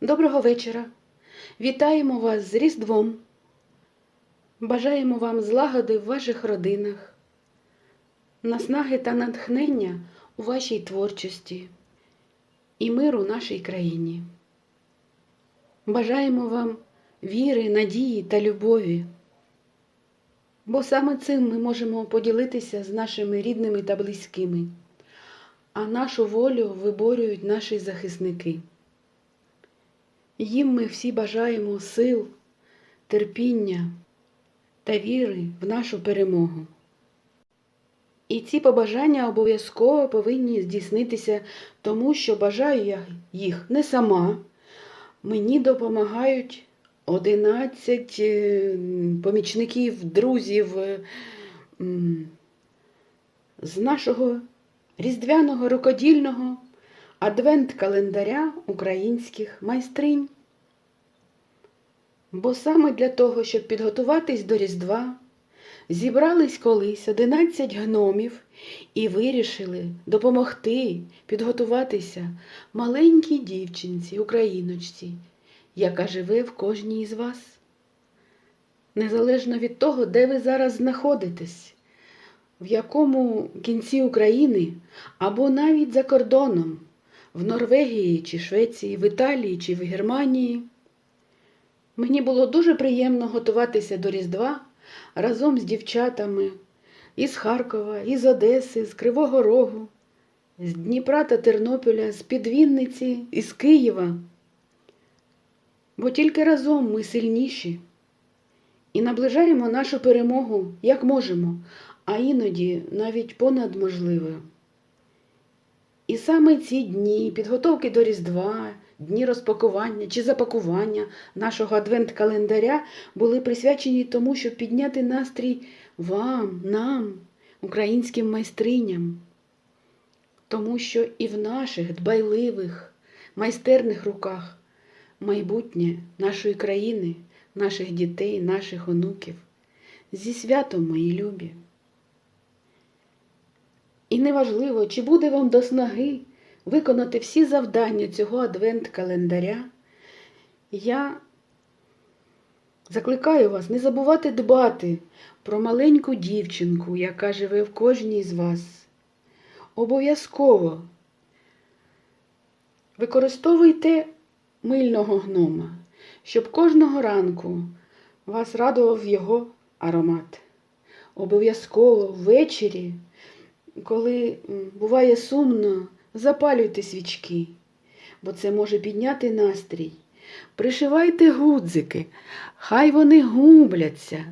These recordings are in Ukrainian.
Доброго вечора. Вітаємо вас з Різдвом. Бажаємо вам злагоди в ваших родинах, наснаги та натхнення у вашій творчості і миру нашій країні. Бажаємо вам віри, надії та любові, бо саме цим ми можемо поділитися з нашими рідними та близькими, а нашу волю виборюють наші захисники. Їм ми всі бажаємо сил, терпіння та віри в нашу перемогу. І ці побажання обов'язково повинні здійснитися, тому що бажаю я їх не сама. Мені допомагають 11 е, помічників, друзів е, з нашого різдвяного рукодільного адвент-календаря українських майстринь. Бо саме для того, щоб підготуватись до Різдва, зібрались колись 11 гномів і вирішили допомогти підготуватися маленькій дівчинці, україночці, яка живе в кожній із вас. Незалежно від того, де ви зараз знаходитесь, в якому кінці України або навіть за кордоном, в Норвегії чи Швеції, в Італії чи в Германії. Мені було дуже приємно готуватися до Різдва разом з дівчатами із Харкова, із Одеси, з Кривого Рогу, з Дніпра та Тернополя, з Підвінниці, із Києва. Бо тільки разом ми сильніші і наближаємо нашу перемогу як можемо, а іноді навіть понад можливе. І саме ці дні підготовки до Різдва, дні розпакування чи запакування нашого адвент-календаря були присвячені тому, щоб підняти настрій вам, нам, українським майстриням. Тому що і в наших дбайливих, майстерних руках майбутнє нашої країни, наших дітей, наших онуків. Зі святом, мої любі! І неважливо, чи буде вам до снаги виконати всі завдання цього адвент-календаря. Я закликаю вас не забувати дбати про маленьку дівчинку, яка живе в кожній з вас. Обов'язково використовуйте мильного гнома, щоб кожного ранку вас радував його аромат. Обов'язково ввечері коли буває сумно, запалюйте свічки, бо це може підняти настрій. Пришивайте гудзики, хай вони губляться,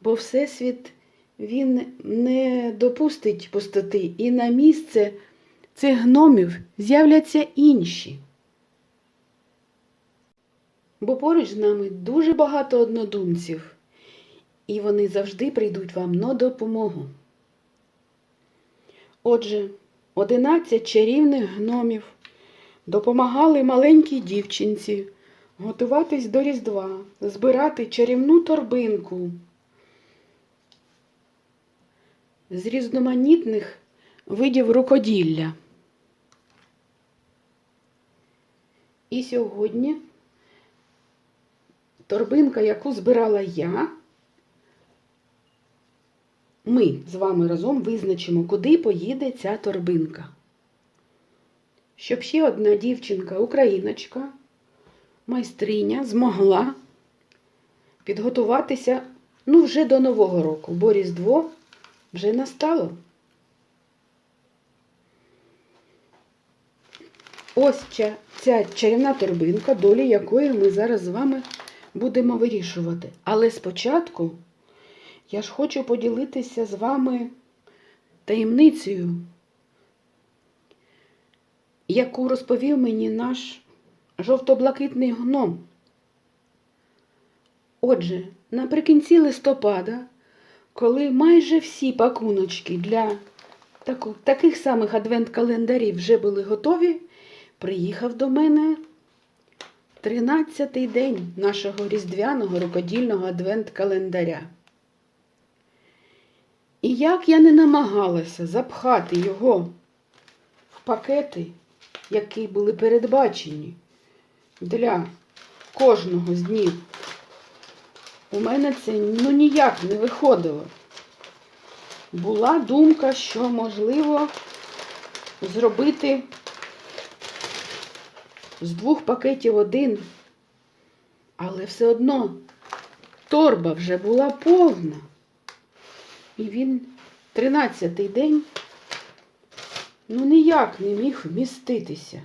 бо Всесвіт він не допустить пустоти, і на місце цих гномів з'являться інші. Бо поруч з нами дуже багато однодумців, і вони завжди прийдуть вам на допомогу. Отже, одинадцять чарівних гномів допомагали маленькій дівчинці готуватись до Різдва, збирати чарівну торбинку з різноманітних видів рукоділля. І сьогодні торбинка, яку збирала я, ми з вами разом визначимо, куди поїде ця торбинка. Щоб ще одна дівчинка, україночка, майстриня, змогла підготуватися ну, вже до Нового року, бо Різдво вже настало. Ось ця, ця чарівна торбинка, долі якої ми зараз з вами будемо вирішувати. Але спочатку. Я ж хочу поділитися з вами таємницею, яку розповів мені наш жовто-блакитний гном. Отже, наприкінці листопада, коли майже всі пакуночки для таких самих адвент-календарів вже були готові, приїхав до мене 13-й день нашого різдвяного рукодільного адвент-календаря. І як я не намагалася запхати його в пакети, які були передбачені для кожного з днів, у мене це ну ніяк не виходило. Була думка, що можливо зробити з двох пакетів один, але все одно торба вже була повна. І він 13-й день ну ніяк не міг вміститися.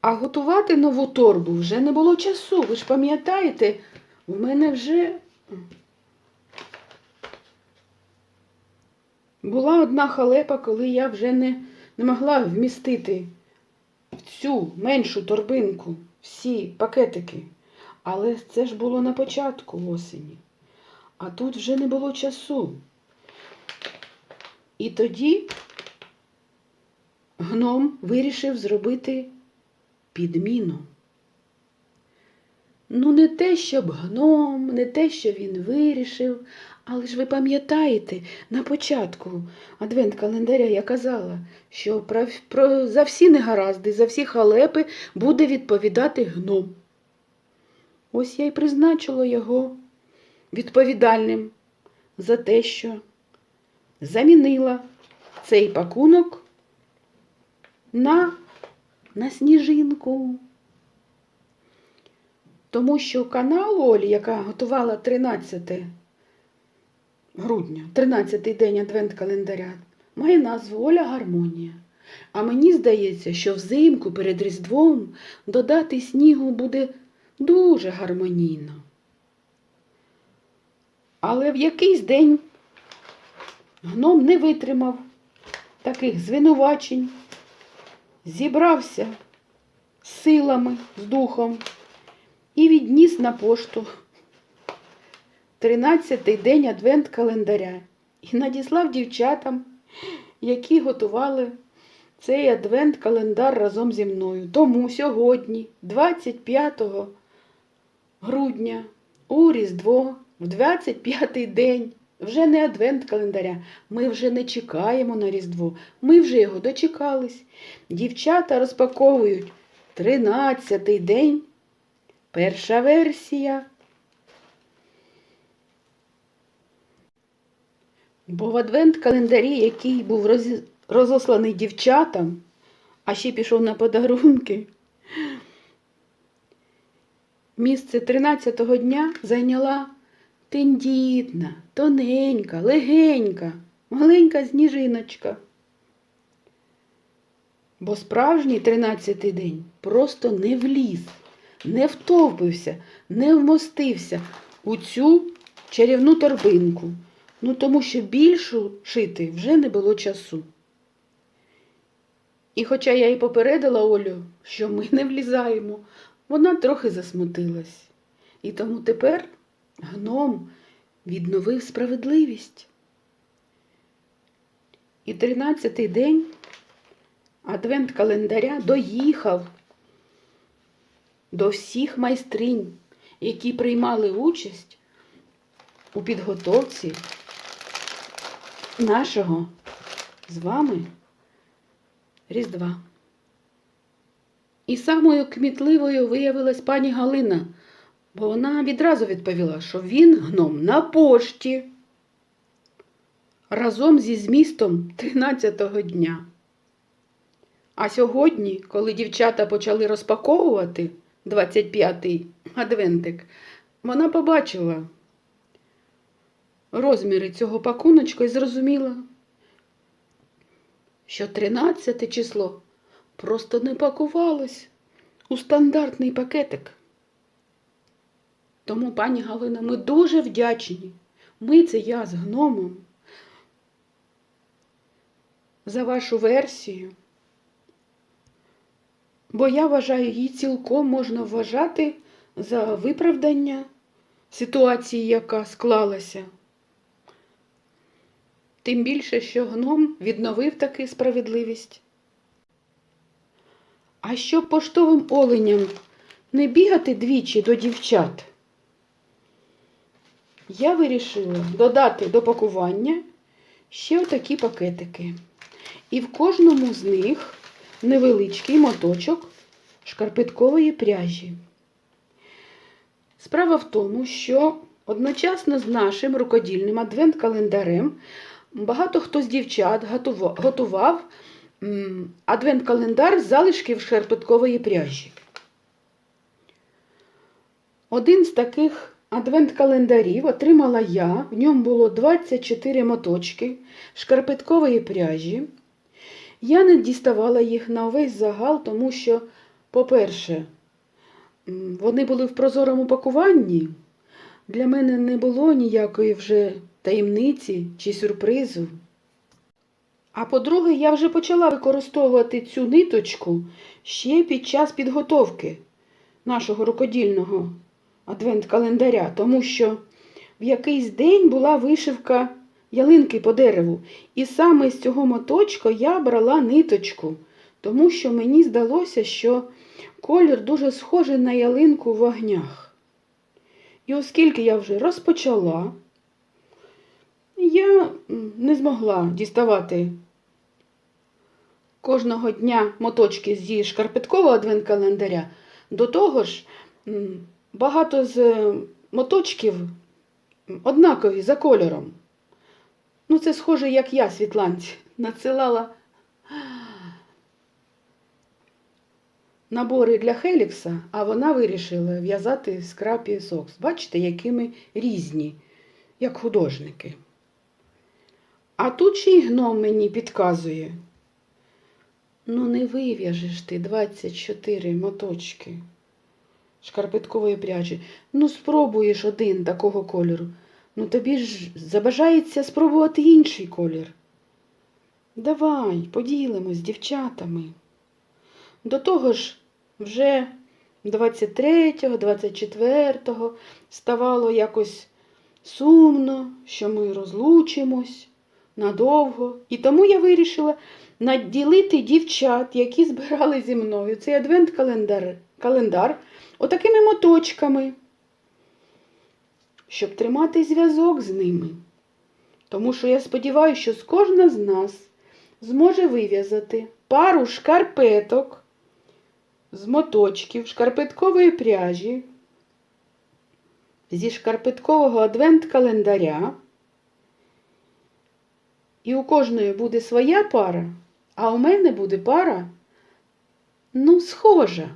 А готувати нову торбу вже не було часу. Ви ж пам'ятаєте, в мене вже була одна халепа, коли я вже не, не могла вмістити в цю меншу торбинку всі пакетики. Але це ж було на початку осені. А тут вже не було часу. І тоді гном вирішив зробити підміну. Ну, не те, щоб гном, не те, що він вирішив, але ж ви пам'ятаєте, на початку адвент календаря я казала, що про, про, за всі негаразди, за всі халепи буде відповідати гном. Ось я й призначила його відповідальним за те, що замінила цей пакунок на, на сніжинку. Тому що канал Олі, яка готувала 13 грудня, 13-й день адвент календаря, має назву Оля Гармонія. А мені здається, що взимку перед Різдвом додати снігу буде дуже гармонійно. Але в якийсь день гном не витримав таких звинувачень, зібрався з силами, з духом і відніс на пошту 13-й день адвент календаря і надіслав дівчатам, які готували цей адвент календар разом зі мною. Тому сьогодні, 25 грудня, у Різдво, в 25-й день, вже не адвент календаря. Ми вже не чекаємо на Різдво. Ми вже його дочекались. Дівчата розпаковують 13-й день. Перша версія. Бо в адвент календарі, який був розосланий дівчатам, а ще пішов на подарунки, місце 13-го дня зайняла тендітна, тоненька, легенька, маленька сніжиночка. Бо справжній 13-й день просто не вліз, не втовпився, не вмостився у цю чарівну торбинку. Ну, тому що більшу шити вже не було часу. І хоча я й попередила Олю, що ми не влізаємо, вона трохи засмутилась. І тому тепер гном відновив справедливість. І тринадцятий день адвент календаря доїхав до всіх майстринь, які приймали участь у підготовці нашого з вами Різдва. І самою кмітливою виявилась пані Галина, бо вона відразу відповіла, що він гном на пошті разом зі змістом 13-го дня. А сьогодні, коли дівчата почали розпаковувати 25-й адвентик, вона побачила розміри цього пакуночка і зрозуміла, що 13 число просто не пакувалось у стандартний пакетик. Тому, пані Галина, ми дуже вдячні. Ми це я з гномом за вашу версію. Бо я вважаю, її цілком можна вважати за виправдання ситуації, яка склалася. Тим більше, що гном відновив таки справедливість. А щоб поштовим оленям не бігати двічі до дівчат, я вирішила додати до пакування ще отакі пакетики. І в кожному з них невеличкий моточок шкарпеткової пряжі. Справа в тому, що одночасно з нашим рукодільним адвент-календарем багато хто з дівчат готував адвент-календар з залишків шкарпеткової пряжі. Один з таких адвент-календарів отримала я. В ньому було 24 моточки шкарпеткової пряжі. Я не діставала їх на увесь загал, тому що, по-перше, вони були в прозорому пакуванні. Для мене не було ніякої вже таємниці чи сюрпризу. А по-друге, я вже почала використовувати цю ниточку ще під час підготовки нашого рукодільного адвент-календаря, тому що в якийсь день була вишивка ялинки по дереву. І саме з цього моточка я брала ниточку, тому що мені здалося, що колір дуже схожий на ялинку в вогнях. І оскільки я вже розпочала, я не змогла діставати кожного дня моточки зі шкарпеткового адвент-календаря. До того ж, багато з е, моточків однакові за кольором. Ну, це схоже, як я Світланці надсилала набори для Хелікса, а вона вирішила в'язати скрапі сокс. Бачите, якими різні, як художники. А тут ще й гном мені підказує. Ну, не вив'яжеш ти 24 моточки шкарпеткової пряжі. Ну, спробуєш один такого кольору. Ну, тобі ж забажається спробувати інший колір. Давай, поділимось з дівчатами. До того ж, вже 23-го, 24-го ставало якось сумно, що ми розлучимось надовго. І тому я вирішила наділити дівчат, які збирали зі мною цей адвент-календар календар, отакими моточками, щоб тримати зв'язок з ними. Тому що я сподіваюся, що з кожна з нас зможе вив'язати пару шкарпеток з моточків шкарпеткової пряжі, зі шкарпеткового адвент-календаря. І у кожної буде своя пара, а у мене буде пара, ну, схожа.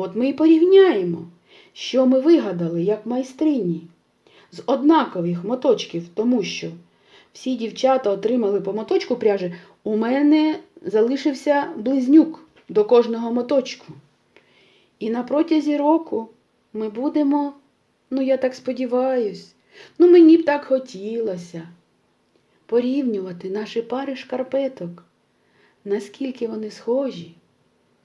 От ми і порівняємо, що ми вигадали як майстрині. З однакових моточків, тому що всі дівчата отримали по моточку пряжі, у мене залишився близнюк до кожного моточку. І на протязі року ми будемо, ну я так сподіваюсь, ну мені б так хотілося порівнювати наші пари шкарпеток, наскільки вони схожі,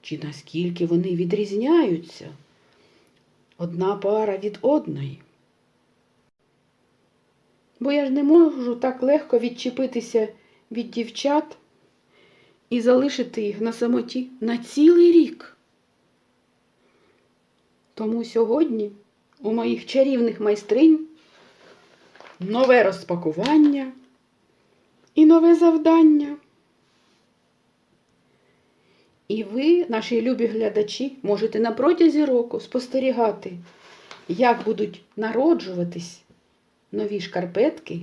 чи наскільки вони відрізняються одна пара від одної. Бо я ж не можу так легко відчепитися від дівчат і залишити їх на самоті на цілий рік. Тому сьогодні у моїх чарівних майстринь нове розпакування і нове завдання. І ви, наші любі глядачі, можете на протязі року спостерігати, як будуть народжуватись нові шкарпетки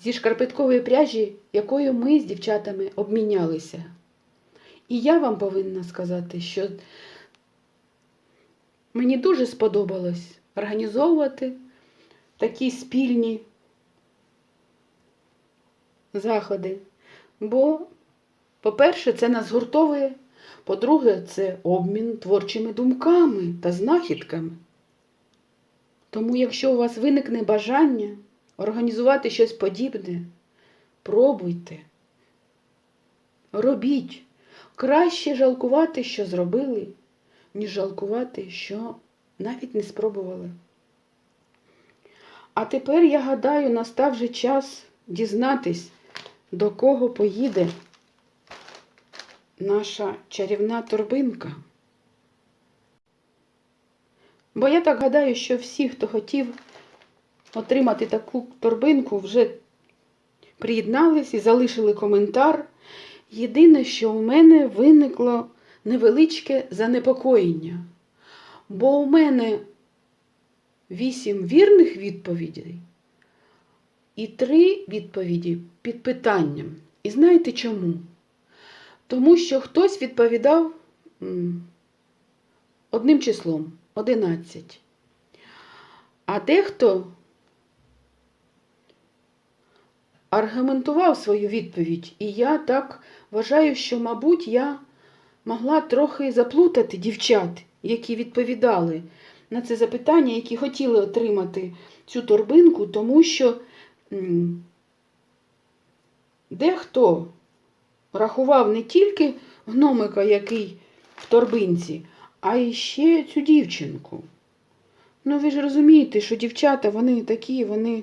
зі шкарпеткової пряжі, якою ми з дівчатами обмінялися. І я вам повинна сказати, що мені дуже сподобалось організовувати такі спільні заходи. Бо, по-перше, це нас гуртовує, по-друге, це обмін творчими думками та знахідками. Тому, якщо у вас виникне бажання організувати щось подібне, пробуйте, робіть. Краще жалкувати, що зробили, ніж жалкувати, що навіть не спробували. А тепер, я гадаю, настав вже час дізнатись, до кого поїде наша чарівна торбинка. Бо я так гадаю, що всі, хто хотів отримати таку торбинку, вже приєднались і залишили коментар. Єдине, що у мене виникло невеличке занепокоєння, бо у мене вісім вірних відповідей і три відповіді під питанням. І знаєте чому? Тому що хтось відповідав одним числом 11. А дехто аргументував свою відповідь, і я так вважаю, що, мабуть, я могла трохи заплутати дівчат, які відповідали на це запитання, які хотіли отримати цю торбинку, тому що дехто рахував не тільки гномика, який в торбинці, а й ще цю дівчинку. Ну, ви ж розумієте, що дівчата, вони такі, вони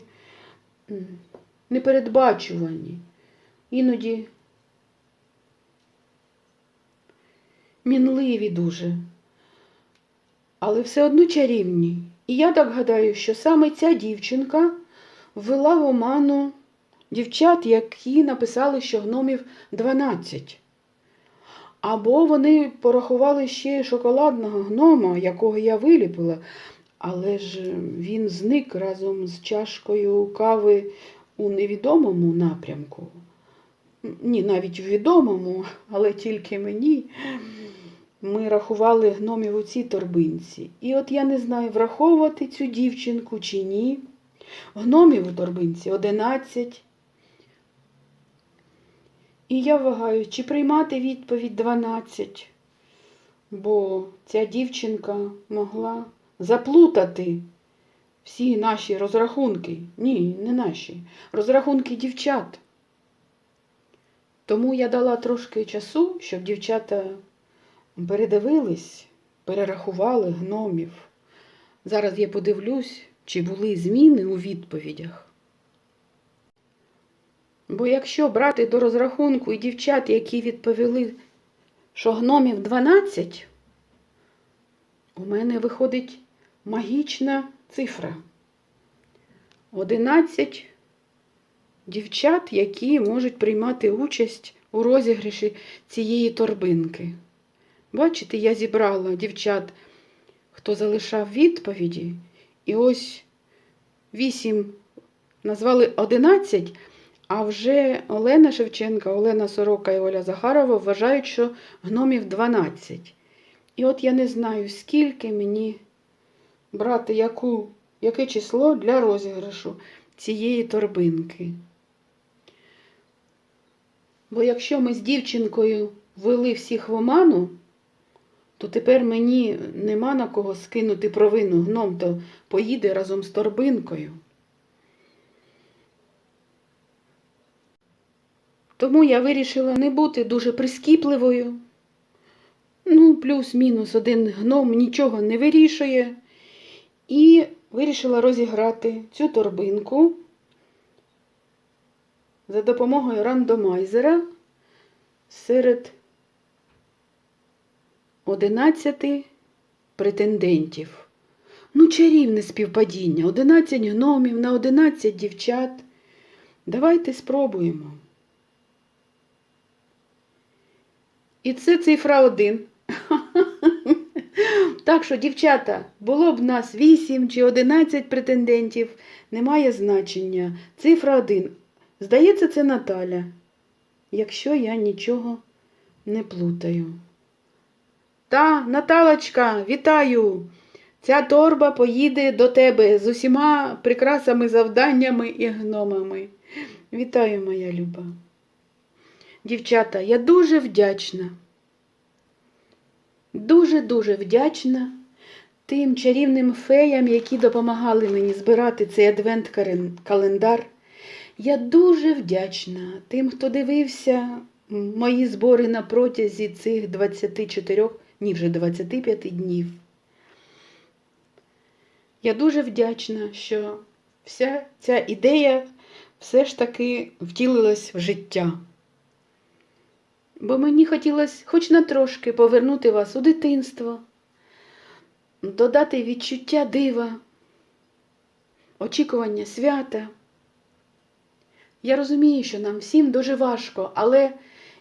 непередбачувані. Іноді мінливі дуже, але все одно чарівні. І я так гадаю, що саме ця дівчинка ввела в оману дівчат, які написали, що гномів 12. Або вони порахували ще шоколадного гнома, якого я виліпила, але ж він зник разом з чашкою кави у невідомому напрямку. Ні, навіть у відомому, але тільки мені. Ми рахували гномів у цій торбинці. І от я не знаю, враховувати цю дівчинку чи ні. Гномів у торбинці 11. І я вагаю, чи приймати відповідь 12, бо ця дівчинка могла заплутати всі наші розрахунки. Ні, не наші. Розрахунки дівчат. Тому я дала трошки часу, щоб дівчата передивились, перерахували гномів. Зараз я подивлюсь, чи були зміни у відповідях. Бо якщо брати до розрахунку і дівчат, які відповіли, що гномів 12, у мене виходить магічна цифра. 11 дівчат, які можуть приймати участь у розіграші цієї торбинки. Бачите, я зібрала дівчат, хто залишав відповіді, і ось 8 назвали 11, а вже Олена Шевченка, Олена Сорока і Оля Захарова вважають, що гномів 12. І от я не знаю, скільки мені брати яку, яке число для розіграшу цієї торбинки. Бо якщо ми з дівчинкою ввели всіх в оману, то тепер мені нема на кого скинути провину. Гном то поїде разом з торбинкою. Тому я вирішила не бути дуже прискіпливою. Ну, плюс-мінус один гном нічого не вирішує. І вирішила розіграти цю торбинку за допомогою рандомайзера серед 11 претендентів. Ну, чарівне співпадіння. 11 гномів на 11 дівчат. Давайте спробуємо. І це цифра 1. Так що, дівчата, було б нас 8 чи 11 претендентів, немає значення. Цифра 1. Здається, це Наталя, якщо я нічого не плутаю. Та, Наталочка, вітаю! Ця торба поїде до тебе з усіма прикрасами, завданнями і гномами. Вітаю, моя люба. Дівчата, я дуже вдячна. Дуже-дуже вдячна тим чарівним феям, які допомагали мені збирати цей адвент-календар. Я дуже вдячна тим, хто дивився мої збори на протязі цих 24, ні, вже 25 днів. Я дуже вдячна, що вся ця ідея все ж таки втілилась в життя. Бо мені хотілося хоч на трошки повернути вас у дитинство, додати відчуття дива, очікування свята. Я розумію, що нам всім дуже важко, але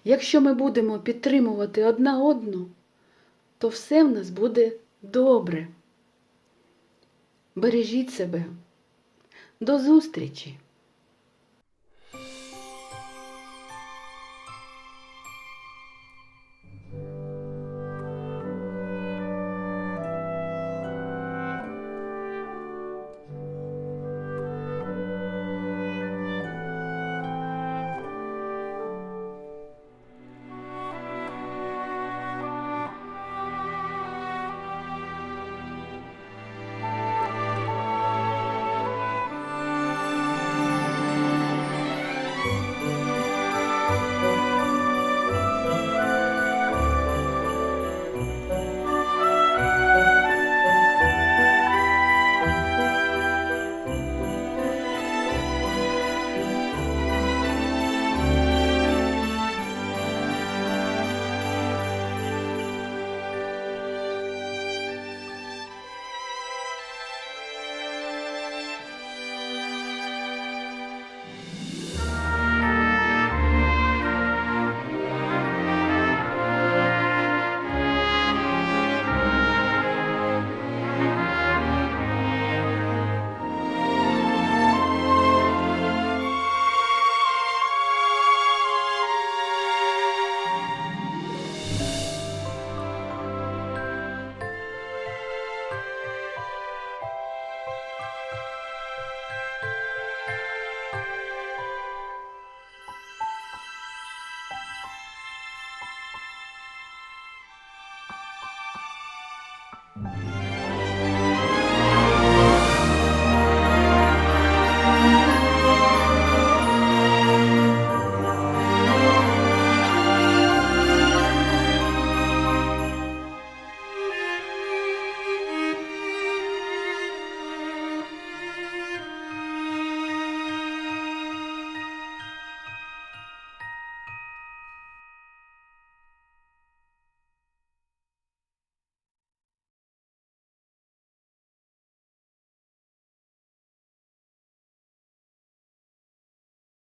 якщо ми будемо підтримувати одна одну, то все в нас буде добре. Бережіть себе. До зустрічі!